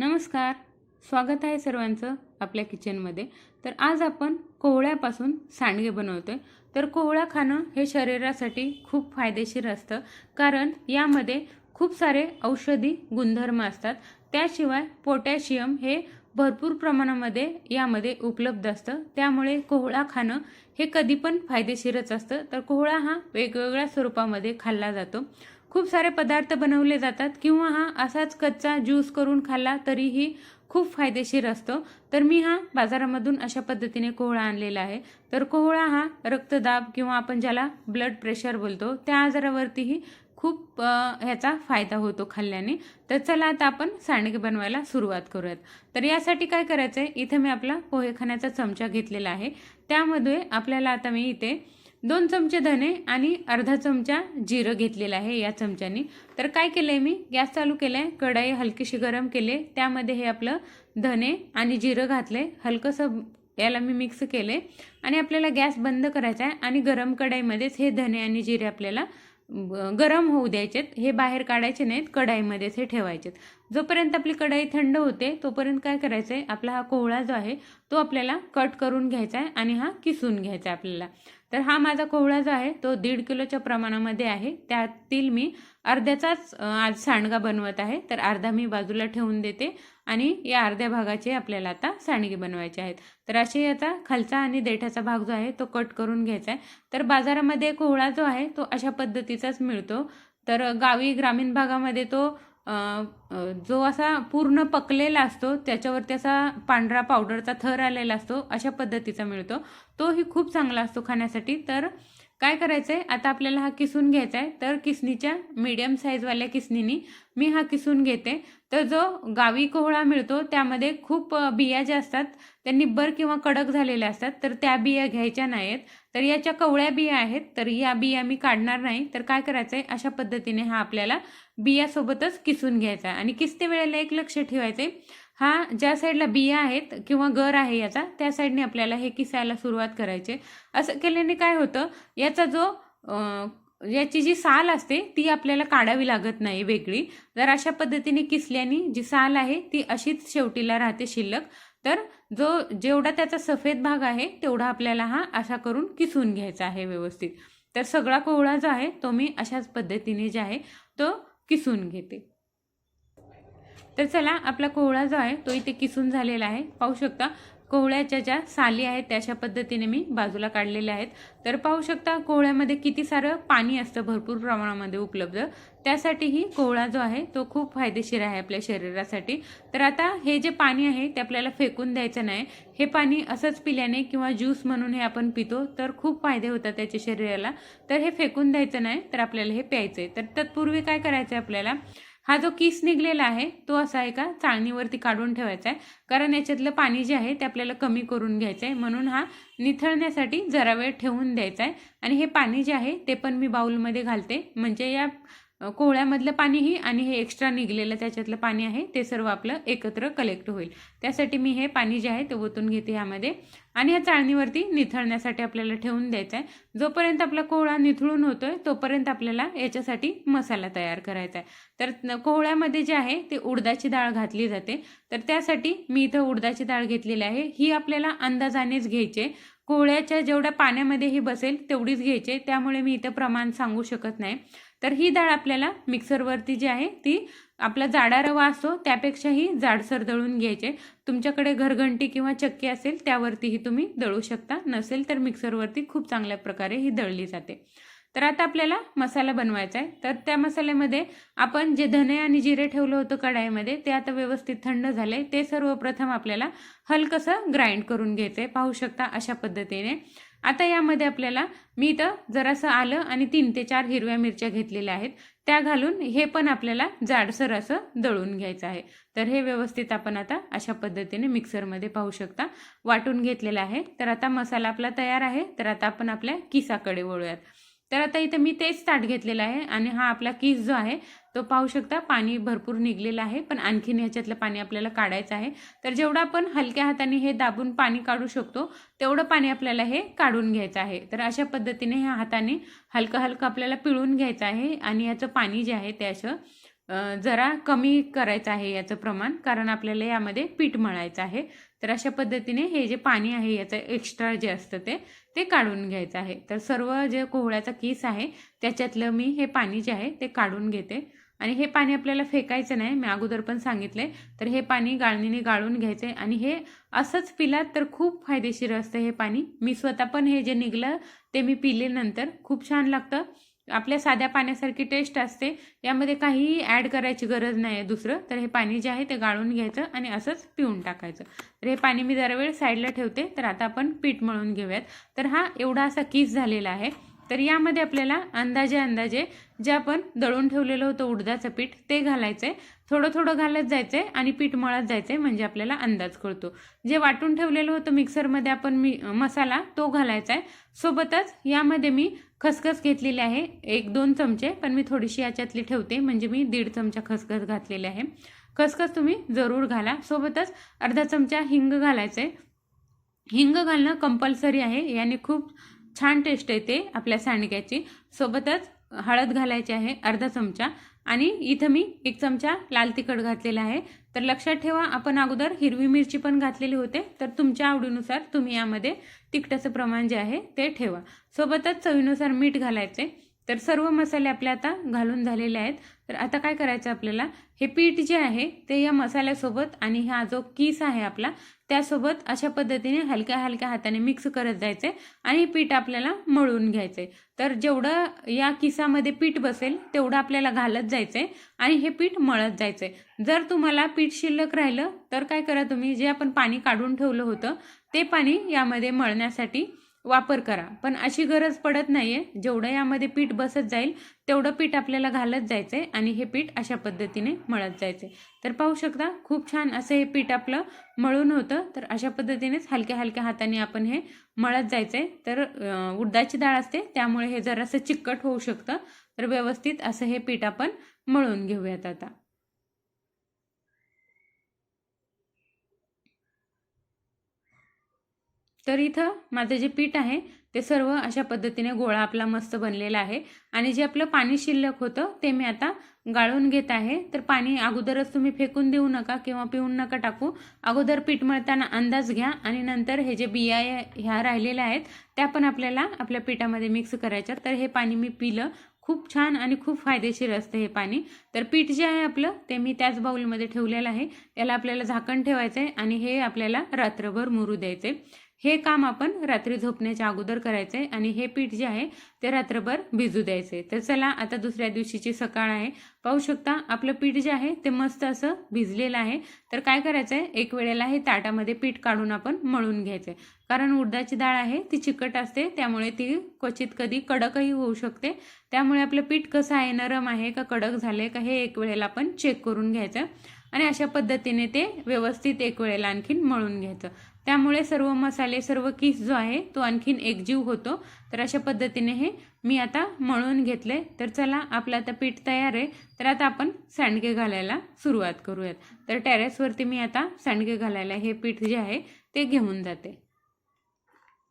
नमस्कार. स्वागत आहे सर्वांचं आपल्या किचनमध्ये. तर आज आपण कोहळ्यापासून सांडगे बनवतो आहे तर कोहळा खाणं हे शरीरासाठी खूप फायदेशीर असतं. कारण यामध्ये खूप सारे औषधी गुणधर्म असतात. त्याशिवाय पोटॅशियम हे भरपूर प्रमाणामध्ये यामध्ये उपलब्ध असतं. त्यामुळे कोहळा खाणं हे कधी पण फायदेशीरच असतं. तर कोहळा हा वेगवेगळ्या स्वरूपामध्ये खाल्ला जातो. खूप सारे पदार्थ बनवले जातात किंवा हा असाच कच्चा ज्यूस करून खाल्ला तरीही खूप फायदेशीर असतो. तर मी हा बाजारामधून अशा पद्धतीने कोहळा आणलेला आहे. तर कोहळा हा रक्तदाब किंवा आपण ज्याला ब्लड प्रेशर बोलतो त्या आजारावरतीही खूप ह्याचा फायदा होतो खाल्ल्याने. तर चला आता आपण सांडगे बनवायला सुरुवात करूयात. तर यासाठी काय करायचं आहे इथे मी आपला पोहे खाण्याचा चमचा घेतलेला आहे. त्यामध्ये आपल्याला आता मी इथे दोन चमचे धने आणि अर्धा चमचा जिरं घेतलेलं आहे या चमच्यानी. तर काय केलं आहे मी? गॅस चालू केलं आहे कढाई हलकीशी गरम केले त्यामध्ये हे आपलं धने आणि जिरं घातले हलकंसं याला मी मिक्स केले आणि आपल्याला गॅस बंद करायचा आहे आणि गरम कढाईमध्येच हे धने आणि जिरे आपल्याला गरम होऊ द्यायचेत. हे बाहेर काढायचे नाहीत कढाईमध्येच हे ठेवायचेत. जोपर्यंत आपली कढाई थंड होते तोपर्यंत काय करायचं आहे आपला हा कोहळा जो आहे तो आपल्याला कट करून घ्यायचा आहे आणि हा किसून घ्यायचा आहे आपल्याला. तर हा माझा कोहळा जो आहे तो दीड किलोच्या प्रमाणामध्ये आहे. त्यातील मी अर्ध्याचाच आज सांडगा बनवत आहे. तर अर्धा मी बाजूला ठेवून देते आणि या अर्ध्या भागाचे आपल्याला आता सांडगे बनवायचे आहेत. तर असे याचा खालचा आणि देठाचा भाग जो आहे तो कट करून घ्यायचा आहे. तर बाजारामध्ये कोहळा जो आहे तो अशा पद्धतीचाच मिळतो. तर गावी ग्रामीण भागामध्ये तो जो असा पूर्ण पकलेला असतो त्याच्यावरती असा पांढरा पावडरचा थर आलेला असतो अशा पद्धतीचा मिळतो. तोही खूप चांगला असतो खाण्यासाठी. तर काय करायचं आहे आता आपल्याला हा किसून घ्यायचा आहे तर किसनीच्या मीडियम साईजवाल्या किसनीनी मी हा किसून घेते. तर जो गावी कोहळा मिळतो त्यामध्ये खूप बिया ज्या असतात त्या निब्बर किंवा कडक झालेल्या असतात. तर त्या बिया घ्यायच्या नाहीत. तर याच्या कवळ्या बिया आहेत तर या बिया मी काढणार नाही. तर काय करायचं आहे अशा पद्धतीने हा आपल्याला बियासोबतच किसून घ्यायचा आहे. आणि किसते वेळेला एक लक्ष ठेवायचं आहे हा ज्या साईडला बिया आहेत किंवा गर आहे याचा त्या साईडने आपल्याला हे किसायला सुरुवात करायची असं केल्याने काय होतं? याचा जो याची जी साल असते ती आपल्याला काढावी लागत नाही वेगळी. जर अशा पद्धतीने किसल्याने जी साल आहे ती अशीच शेवटीला राहते शिल्लक. तर जो जेवढा त्याचा सफेद भाग आहे तेवढा आपल्याला हा असा करून किसून घ्यायचा आहे व्यवस्थित. तर सगळा कोवळा जो आहे तो मी अशाच पद्धतीने जे आहे तो किसून घेते. तर चला आपला कोहळा जो आहे तो इथे किसून झालेला आहे. पाहू शकता कोहळ्याच्या ज्या साली आहेत त्या अशा पद्धतीने मी बाजूला काढलेल्या आहेत. तर पाहू शकता कोहळ्यामध्ये किती सारं पाणी असतं भरपूर प्रमाणामध्ये उपलब्ध. त्यासाठीही कोहळा जो आहे तो खूप फायदेशीर आहे आपल्या शरीरासाठी. तर आता हे जे पाणी आहे ते आपल्याला फेकून द्यायचं नाही. हे पाणी असंच पिल्याने किंवा ज्यूस म्हणून हे आपण पितो तर खूप फायदे होतात त्याच्या शरीराला. तर हे फेकून द्यायचं नाही तर आपल्याला हे प्यायचं आहे तर तत्पूर्वी काय करायचं आहे आपल्याला? हा जो किस निघलेला आहे तो असा एका चाळणीवरती काढून ठेवायचा आहे. कारण याच्यातलं पाणी जे आहे ते आपल्याला कमी करून घ्यायचं आहे. म्हणून हा निथळण्यासाठी जरा वेळ ठेवून द्यायचा आहे. आणि हे पाणी जे आहे ते पण मी बाउलमध्ये घालते. म्हणजे या कोहळ्यामधलं पाणीही आणि हे एक्स्ट्रा निघलेलं त्याच्यातलं पाणी आहे ते सर्व आपलं एकत्र कलेक्ट होईल. त्यासाठी मी हे पाणी जे आहे ते ओतून घेते ह्यामध्ये. आणि ह्या चाळणीवरती निथळण्यासाठी आपल्याला ठेवून द्यायचं आहे. जोपर्यंत आपला कोहळा निथळून होतोय तोपर्यंत आपल्याला याच्यासाठी मसाला तयार करायचा आहे. तर कोहळ्यामध्ये जे आहे ते उडदाची डाळ घातली जाते. तर त्यासाठी मी इथं उडदाची डाळ घेतलेली आहे. ही आपल्याला अंदाजानेच घ्यायची कोहळ्याच्या जेवढ्या पाण्यामध्ये ही बसेल तेवढीच घ्यायची त्यामुळे मी इथं प्रमाण सांगू शकत नाही. तर ही डाळ आपल्याला मिक्सरवरती जी आहे ती आपला जाडा रवा असतो त्यापेक्षाही जाडसर दळून घ्यायचे. तुमच्याकडे घरघंटी किंवा चक्की असेल त्यावरतीही तुम्ही दळू शकता. नसेल तर मिक्सरवरती खूप चांगल्या प्रकारे ही दळली जाते. तर आता आपल्याला मसाला बनवायचा आहे. तर त्या मसाल्यामध्ये आपण जे धने आणि जिरे ठेवलं होतं कढाईमध्ये ते आता व्यवस्थित थंड झाले ते सर्वप्रथम आपल्याला हलकंसं ग्राइंड करून घ्यायचं आहे पाहू शकता अशा पद्धतीने. आता यामध्ये आपल्याला मी इथं जरासं आलं आणि तीन ते चार हिरव्या मिरच्या घेतलेल्या आहेत. त्या घालून हे पण आपल्याला जाडसर असं दळून घ्यायचं आहे. तर हे व्यवस्थित आपण आता अशा पद्धतीने मिक्सरमध्ये पाहू शकता. वाटून घेतलेलं आहे. तर आता मसाला आपला तयार आहे. तर आता आपण आपल्या किसाकडे वळूयात. तर आता इथं मी तेच ताट घेतलेलं आहे आणि हा आपला किस जो आहे तो पाहू शकता पाणी भरपूर निघलेलं आहे पण आणखीन ह्याच्यातलं पाणी आपल्याला काढायचं आहे. तर जेवढं आपण हलक्या हाताने हे दाबून पाणी काढू शकतो तेवढं पाणी आपल्याला हे काढून घ्यायचं आहे. तर अशा पद्धतीने ह्या हाताने हलकं हलकं आपल्याला पिळून घ्यायचं आहे आणि याचं पाणी जे आहे ते असं जरा कमी करायचं आहे याचं प्रमाण कारण आपल्याला यामध्ये पीठ मळायचं आहे. तर अशा पद्धतीने हे जे पाणी आहे याचं एक्स्ट्रा जे असतं ते ते काढून घ्यायचं आहे. तर सर्व जे कोहळ्याचा किस आहे त्याच्यातलं मी हे पाणी जे आहे ते काढून घेते. आणि हे पाणी आपल्याला फेकायचं नाही मी अगोदर पण सांगितले तर हे पाणी गाळणीने गाळून घ्यायचं आहे आणि हे असंच पिलात तर खूप फायदेशीर असतं हे पाणी. मी स्वतः पण हे जे निघलं ते मी पिले नंतर. खूप छान लागतं. आपल्या साध्या पाण्यासारखी टेस्ट असते. यामध्ये काहीही ॲड करायची गरज नाही आहे दुसरं तर हे पाणी जे आहे ते गाळून घ्यायचं आणि असंच पिऊन टाकायचं. तर हे पाणी मी जरा वेळ साईडला ठेवते. तर आता आपण पीठ मळून घेऊयात. तर हा एवढा असा किस झालेला आहे. तर यामध्ये आपल्याला अंदाजे अंदाजे जे आपण दळून ठेवलेलं होतं उडदाचं पीठ ते घालायचं आहे थोडं थोडं घालत जायचं आहे आणि पीठ मळत जायचं आहे म्हणजे आपल्याला अंदाज कळतो. जे वाटून ठेवलेलं होतं मिक्सरमध्ये आपण मी मसाला तो घालायचा आहे सोबतच यामध्ये मी खसखस घेतलेली आहे. एक दोन चमचे पण मी थोडीशी याच्यातली ठेवते. म्हणजे मी दीड चमचा खसखस घातलेली आहे. खसखस तुम्ही जरूर घाला. सोबतच अर्धा चमचा हिंग घालायचे हिंग घालणं कंपल्सरी आहे. याने खूप छान टेस्ट येते आपल्या सांडग्याची. सोबतच हळद घालायची आहे अर्धा चमचा. आणि इथं मी एक चमचा लाल तिखट घातलेला आहे. तर लक्षात ठेवा आपण अगोदर हिरवी मिरची पण घातलेली होते. तर तुमच्या आवडीनुसार तुम्ही यामध्ये तिखटाचं प्रमाण जे आहे ते ठेवा. सोबतच चवीनुसार मीठ घालायचे तर सर्व मसाले आपले आता घालून झालेले आहेत. तर आता काय करायचं आपल्याला? हे पीठ जे आहे ते या मसाल्यासोबत आणि हा जो किस आहे आपला त्यासोबत अशा पद्धतीने हलक्या हलक्या हाताने मिक्स करत जायचे आणि पीठ आपल्याला मळून घ्यायचे. तर जेवढं या किसामध्ये पीठ बसेल तेवढं आपल्याला घालत जायचे आणि हे पीठ मळत जायचे. जर तुम्हाला पीठ शिल्लक राहिलं तर काय करा तुम्ही? जे आपण पाणी काढून ठेवलं होतं ते पाणी यामध्ये मळण्यासाठी वापर करा. पण अशी गरज पडत नाही आहे जेवढं यामध्ये पीठ बसत जाईल तेवढं पीठ आपल्याला घालत जायचं आहे आणि हे पीठ अशा पद्धतीने मळत जायचं आहे तर पाहू शकता खूप छान असं हे पीठ आपलं मळून होतं. तर अशा पद्धतीनेच हलक्या हलक्या हाताने आपण हे मळत जायचं आहे तर उडदाची डाळ असते त्यामुळे हे जरासं चिकट होऊ शकतं. तर व्यवस्थित असं हे पीठ आपण मळून घेऊयात आता. तर इथं माझं जे पीठ आहे ते सर्व अशा पद्धतीने गोळा आपला मस्त बनलेला आहे. आणि जे आपलं पाणी शिल्लक होतं ते मी आता गाळून घेत आहे. तर पाणी अगोदरच तुम्ही फेकून देऊ नका किंवा पिऊन नका टाकू. अगोदर पीठ मळताना अंदाज घ्या आणि नंतर हे जे बिया ह्या राहिलेल्या आहेत त्या पण आपल्याला आपल्या पिठामध्ये मिक्स करायच्या तर हे पाणी मी पिलं. खूप छान आणि खूप फायदेशीर असतं हे पाणी. तर पीठ जे आहे आपलं ते मी त्याच बाऊलमध्ये ठेवलेलं आहे. त्याला आपल्याला झाकण ठेवायचं आहे आणि हे आपल्याला रात्रभर मुरू द्यायचे हे काम आपण रात्री झोपण्याच्या अगोदर करायचं आहे आणि हे पीठ जे आहे ते रात्रभर भिजू द्यायचे तर चला आता दुसऱ्या दिवशीची सकाळ आहे. पाहू शकता आपलं पीठ जे आहे ते मस्त असं भिजलेलं आहे. तर काय करायचं आहे एक वेळेला हे ताटामध्ये पीठ काढून आपण मळून घ्यायचं आहे कारण उडदाची डाळ आहे ती चिकट असते त्यामुळे ती क्वचित कधी कडकही होऊ शकते. त्यामुळे आपलं पीठ कसं आहे नरम आहे का कडक झाले का हे एक वेळेला आपण चेक करून घ्यायचं. आणि अशा पद्धतीने ते व्यवस्थित एक वेळेला आणखीन मळून घ्यायचं त्यामुळे सर्व मसाले सर्व किस जो आहे तो आणखीन एकजीव होतो. तर अशा पद्धतीने हे मी आता मळून घेतले. तर चला आपलं आता पीठ तयार आहे. तर आता आपण सांडगे घालायला सुरुवात करूयात. तर टेरेसवरती मी आता सांडगे घालायला हे पीठ जे आहे ते घेऊन जाते.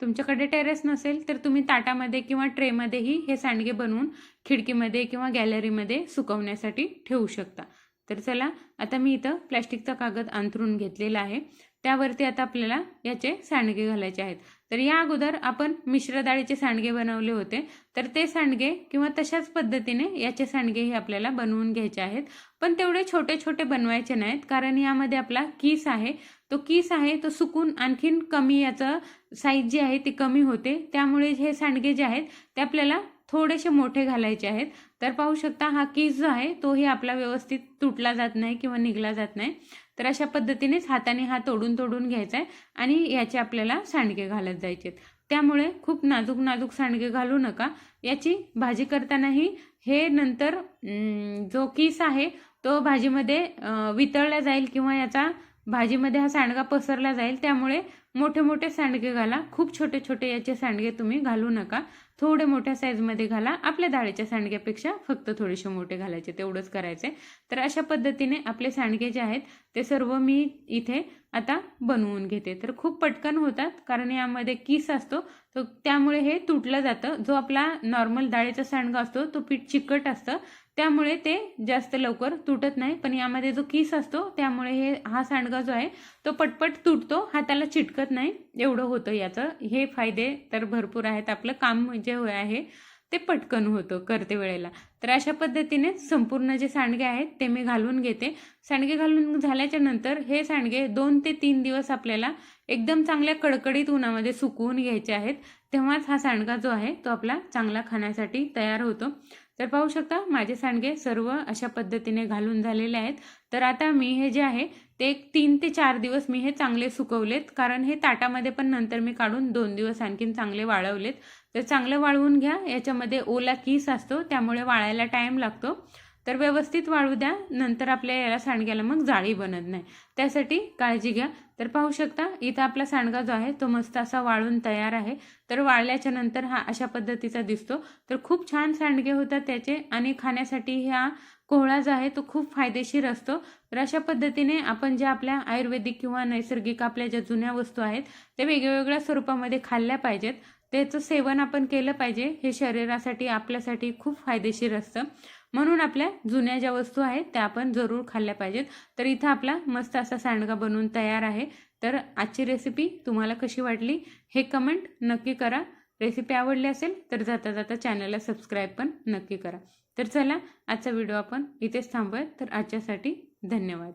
तुमच्याकडे टेरेस नसेल तर तुम्ही ताटामध्ये किंवा ट्रेमध्येही हे सांडगे बनवून खिडकीमध्ये किंवा गॅलरीमध्ये सुकवण्यासाठी ठेवू शकता. तर चला आता मी इथं प्लॅस्टिकचा कागद अंथरून घेतलेला आहे. त्यावरती आता आपल्याला याचे सांडगे घालायचे आहेत. तर या अगोदर आपण मिश्र डाळीचे सांडगे बनवले होते. तर ते सांडगे किंवा तशाच पद्धतीने याचे सांडगेही आपल्याला बनवून घ्यायचे आहेत. पण तेवढे छोटे छोटे बनवायचे नाहीत कारण यामध्ये आपला कीस आहे. तो किस आहे तो सुकून आणखीन कमी याचं साईज जी आहे ती कमी होते. त्यामुळे हे सांडगे जे आहेत ते आपल्याला थोडेसे मोठे घालायचे आहेत. तर पाहू शकता हा किस जो आहे तोही आपला व्यवस्थित तुटला जात नाही किंवा निघला जात नाही. तर अशा पद्धतीनेच हाताने हा तोडून तोडून घ्यायचा आहे आणि याचे आपल्याला सांडगे घालत जायचे त्यामुळे खूप नाजूक नाजूक सांडगे घालू नका. याची भाजी करतानाही हे नंतर जो किस आहे तो भाजीमध्ये वितळला जाईल किंवा याचा भाजीमध्ये हा सांडगा पसरला जाईल. त्यामुळे मोठे मोठे सांडगे घाला. खूप छोटे छोटे याचे सांडगे तुम्ही घालू नका. थोडे मोठ्या साईजमध्ये घाला. आपल्या डाळीच्या सांडग्यापेक्षा फक्त थोडेसे मोठे घालायचे. तेवढंच करायचे. तर अशा पद्धतीने आपले सांडगे जे आहेत ते सर्व मी इथे आता बनवून घेते. तर खूप पटकन होतात कारण यामध्ये किस असतो. तर त्यामुळे हे तुटलं जातं. जो आपला नॉर्मल डाळीचा सांडगा असतो तो पीठ चिकट असतं. त्यामुळे ते जास्त लवकर तुटत नाही. पण यामध्ये जो किस असतो त्यामुळे हे हा सांडगा जो आहे तो पटपट तुटतो. हाताला चिटकत नाही. एवढं होतं याचं. हे फायदे तर भरपूर आहेत. आपलं काम जे होय आहे ते पटकन होतं करते वेळेला. तर अशा पद्धतीने संपूर्ण जे सांडगे आहेत ते मी घालून घेते. सांडगे घालून झाल्याच्यानंतर हे सांडगे दोन ते तीन दिवस आपल्याला एकदम चांगल्या कडकडीत उन्हामध्ये सुकवून घ्यायचे आहेत. तेव्हाच हा सांडगा जो आहे तो आपला चांगला खाण्यासाठी तयार होतो. तर पाहू शकता माझे सांडगे सर्व अशा पद्धतीने घालून झालेले आहेत. तर आता मी हे जे आहे ते एक तीन ते चार दिवस मी हे चांगले सुकवलेत. कारण हे ताटामध्ये पण नंतर मी काढून दोन दिवस आणखीन चांगले वाळवलेत. तर चांगलं वाळवून घ्या. याच्यामध्ये ओला किस असतो त्यामुळे वाळायला टाईम लागतो. तर व्यवस्थित वाळू द्या नंतर आपल्या याला सांडग्याला मग जाळी बनत नाही. त्यासाठी काळजी घ्या. तर पाहू शकता इथं आपला सांडगा जो आहे तो मस्त असा वाळून तयार आहे. तर वाळल्याच्या नंतर हा अशा पद्धतीचा दिसतो. तर खूप छान सांडगे होतात त्याचे आणि खाण्यासाठी ह्या कोहळा जो आहे तो खूप फायदेशीर असतो. तर अशा पद्धतीने आपण ज्या आपल्या आयुर्वेदिक किंवा नैसर्गिक आपल्या ज्या जुन्या वस्तू आहेत त्या वेगवेगळ्या स्वरूपामध्ये खाल्ल्या पाहिजेत. त्याचं सेवन आपण केलं पाहिजे. हे शरीरासाठी आपल्यासाठी खूप फायदेशीर असतं. म्हणून आपल्या जुन्या ज्या वस्तू आहेत त्या आपण जरूर खाल्ल्या पाहिजेत. तर इथं आपला मस्त असा सांडगा बनवून तयार आहे. तर आजची रेसिपी तुम्हाला कशी वाटली हे कमेंट नक्की करा. रेसिपी आवडली असेल तर जाता जाता चॅनलला सबस्क्राईब पण नक्की करा. तर चला आजचा व्हिडिओ आपण इथेच थांबूयात. तर आजच्यासाठी धन्यवाद.